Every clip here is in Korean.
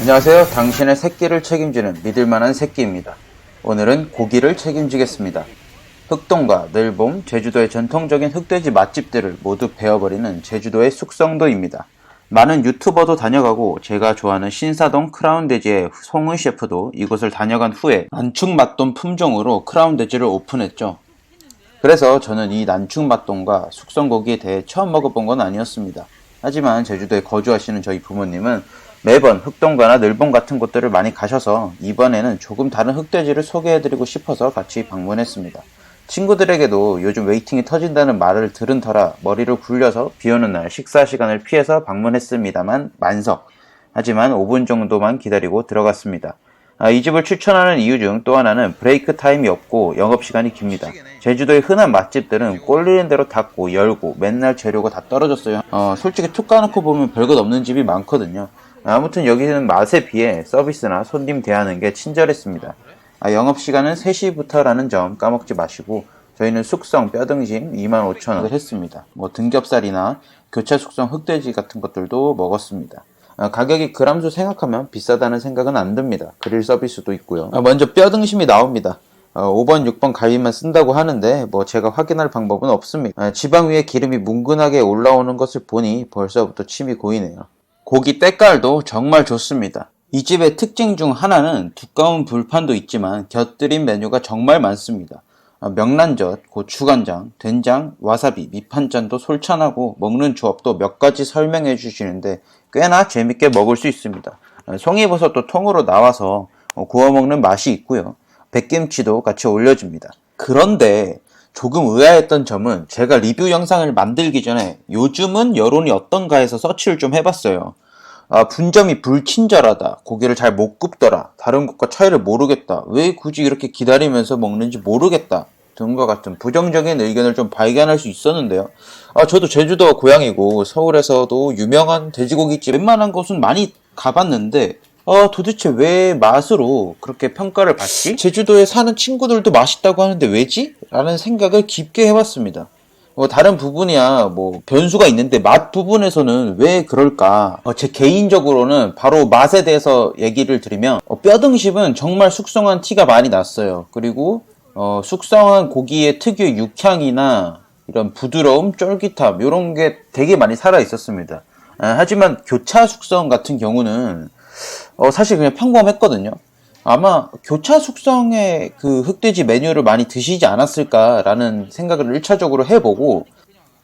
안녕하세요. 당신의 새끼를 책임지는 믿을만한 새끼입니다. 오늘은 고기를 책임지겠습니다. 흑동과 늘봄, 제주도의 전통적인 흑돼지 맛집들을 모두 베어버리는 제주도의 숙성도입니다. 많은 유튜버도 다녀가고 제가 좋아하는 신사동 크라운돼지의 송은 셰프도 이곳을 다녀간 후에 난충 맛돈 품종으로 크라운돼지를 오픈했죠. 그래서 저는 이 난충 맛돈과 숙성고기에 대해 처음 먹어본 건 아니었습니다. 하지만 제주도에 거주하시는 저희 부모님은 매번 흑동가나 늘봉 같은 곳들을 많이 가셔서 이번에는 조금 다른 흑돼지를 소개해드리고 싶어서 같이 방문했습니다. 친구들에게도 요즘 웨이팅이 터진다는 말을 들은 터라 머리를 굴려서 비 오는 날 식사 시간을 피해서 방문했습니다만 만석. 하지만 5분 정도만 기다리고 들어갔습니다. 아, 이 집을 추천하는 이유 중 또 하나는 브레이크 타임이 없고 영업시간이 깁니다. 제주도의 흔한 맛집들은 꼴리는 대로 닫고 열고 맨날 재료가 다 떨어졌어요. 어, 솔직히 툭 까놓고 보면 별것 없는 집이 많거든요. 아무튼 여기는 맛에 비해 서비스나 손님 대하는 게 친절했습니다. 아, 영업시간은 3시부터라는 점 까먹지 마시고 저희는 숙성 뼈등심 25,000원을 했습니다. 뭐 등겹살이나 교차 숙성 흑돼지 같은 것들도 먹었습니다. 아, 가격이 그람수 생각하면 비싸다는 생각은 안 듭니다. 그릴 서비스도 있고요. 아, 먼저 뼈등심이 나옵니다. 어, 5번, 6번 가위만 쓴다고 하는데 뭐 제가 확인할 방법은 없습니다. 아, 지방 위에 기름이 뭉근하게 올라오는 것을 보니 벌써부터 침이 고이네요. 고기 때깔도 정말 좋습니다. 이 집의 특징 중 하나는 두꺼운 불판도 있지만 곁들인 메뉴가 정말 많습니다. 아, 명란젓, 고추간장, 된장, 와사비, 밑반찬도 솔찬하고 먹는 조합도 몇 가지 설명해 주시는데 꽤나 재밌게 먹을 수 있습니다. 아, 송이버섯도 통으로 나와서 어, 구워 먹는 맛이 있고요. 백김치도 같이 올려줍니다. 그런데 조금 의아했던 점은 제가 리뷰 영상을 만들기 전에 요즘은 여론이 어떤가 해서 서치를 좀 해봤어요. 아, 분점이 불친절하다. 고기를 잘 못 굽더라. 다른 곳과 차이를 모르겠다. 왜 굳이 이렇게 기다리면서 먹는지 모르겠다. 등과 같은 부정적인 의견을 좀 발견할 수 있었는데요. 아, 저도 제주도가 고향이고 서울에서도 유명한 돼지고기집 웬만한 곳은 많이 가봤는데 아, 도대체 왜 맛으로 그렇게 평가를 받지? 제주도에 사는 친구들도 맛있다고 하는데 왜지? 라는 생각을 깊게 해봤습니다. 뭐 다른 부분이야 뭐 변수가 있는데 맛 부분에서는 왜 그럴까? 어, 제 개인적으로는 바로 맛에 대해서 얘기를 드리면 어, 뼈등심은 정말 숙성한 티가 많이 났어요. 그리고 어, 숙성한 고기의 특유의 육향이나 이런 부드러움, 쫄깃함 이런 게 되게 많이 살아 있었습니다. 아, 하지만 교차 숙성 같은 경우는 어, 사실 그냥 평범했거든요. 아마 교차 숙성의 그 흑돼지 메뉴를 많이 드시지 않았을까라는 생각을 1차적으로 해보고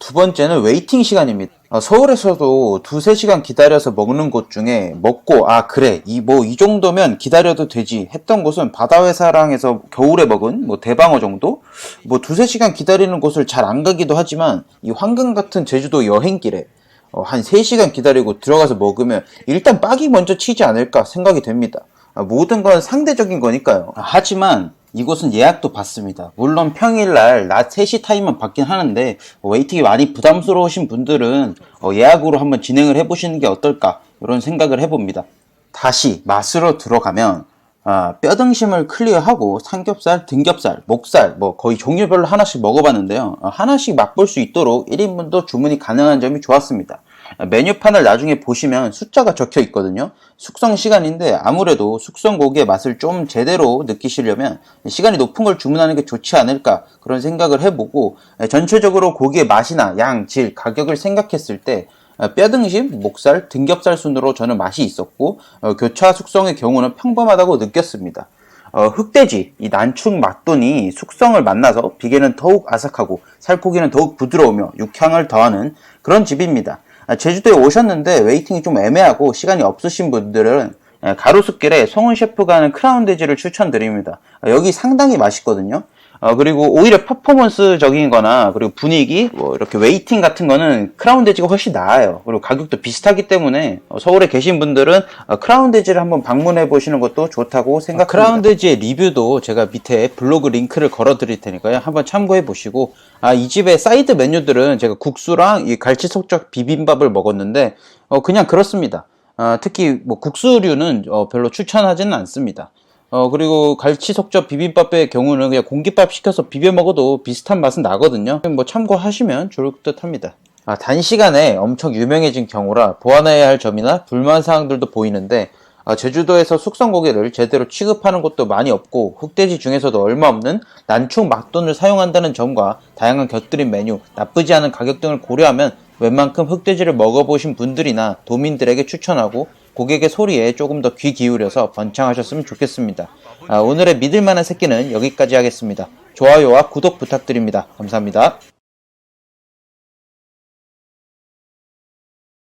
두 번째는 웨이팅 시간입니다. 어, 서울에서도 두세 시간 기다려서 먹는 곳 중에 먹고 아 그래 이뭐 이 정도면 기다려도 되지 했던 곳은 바다회사랑에서 겨울에 먹은 뭐 대방어 정도 뭐 두세 시간 기다리는 곳을 잘 안 가기도 하지만 이 황금 같은 제주도 여행길에 어, 한 3시간 기다리고 들어가서 먹으면 일단 빡이 먼저 치지 않을까 생각이 됩니다. 아, 모든 건 상대적인 거니까요. 아, 하지만 이곳은 예약도 받습니다. 물론 평일날 낮 3시 타임만 받긴 하는데 어, 웨이팅이 많이 부담스러우신 분들은 어, 예약으로 한번 진행을 해보시는 게 어떨까 이런 생각을 해봅니다. 다시 맛으로 들어가면 아, 뼈등심을 클리어하고 삼겹살, 등겹살, 목살 뭐 거의 종류별로 하나씩 먹어봤는데요. 어, 하나씩 맛볼 수 있도록 1인분도 주문이 가능한 점이 좋았습니다. 메뉴판을 나중에 보시면 숫자가 적혀 있거든요. 숙성 시간인데 아무래도 숙성 고기의 맛을 좀 제대로 느끼시려면 시간이 높은 걸 주문하는 게 좋지 않을까 그런 생각을 해보고 전체적으로 고기의 맛이나 양, 질, 가격을 생각했을 때 뼈등심, 목살, 등겹살 순으로 저는 맛이 있었고 어, 교차 숙성의 경우는 평범하다고 느꼈습니다. 어, 흑돼지, 이 난충 맛돈이 숙성을 만나서 비계는 더욱 아삭하고 살코기는 더욱 부드러우며 육향을 더하는 그런 집입니다. 아, 제주도에 오셨는데 웨이팅이 좀 애매하고 시간이 없으신 분들은 예, 가로수길에 송은 셰프가 하는 크라운 돼지를 추천드립니다. 아, 여기 상당히 맛있거든요. 어, 그리고 오히려 퍼포먼스적인 거나 그리고 분위기 뭐 이렇게 웨이팅 같은 거는 크라운 돼지가 훨씬 나아요. 그리고 가격도 비슷하기 때문에 어, 서울에 계신 분들은 어, 크라운 돼지를 한번 방문해 보시는 것도 좋다고 생각합니다. 크라운 돼지의 리뷰도 제가 밑에 블로그 링크를 걸어 드릴 테니까요. 한번 참고해 보시고 아, 이 집의 사이드 메뉴들은 제가 국수랑 이 갈치 속젓 비빔밥을 먹었는데 어, 그냥 그렇습니다. 아, 특히 뭐 국수류는 어, 별로 추천하지는 않습니다. 어, 그리고 갈치 속젓 비빔밥의 경우는 그냥 공깃밥 시켜서 비벼 먹어도 비슷한 맛은 나거든요. 뭐 참고하시면 좋을 듯 합니다. 아, 단시간에 엄청 유명해진 경우라 보완해야 할 점이나 불만 사항들도 보이는데, 어, 제주도에서 숙성 고기를 제대로 취급하는 곳도 많이 없고 흑돼지 중에서도 얼마 없는 난충 막돈을 사용한다는 점과 다양한 곁들인 메뉴, 나쁘지 않은 가격 등을 고려하면 웬만큼 흑돼지를 먹어보신 분들이나 도민들에게 추천하고 고객의 소리에 조금 더 귀 기울여서 번창하셨으면 좋겠습니다. 아, 오늘의 믿을 만한 새끼는 여기까지 하겠습니다. 좋아요와 구독 부탁드립니다. 감사합니다.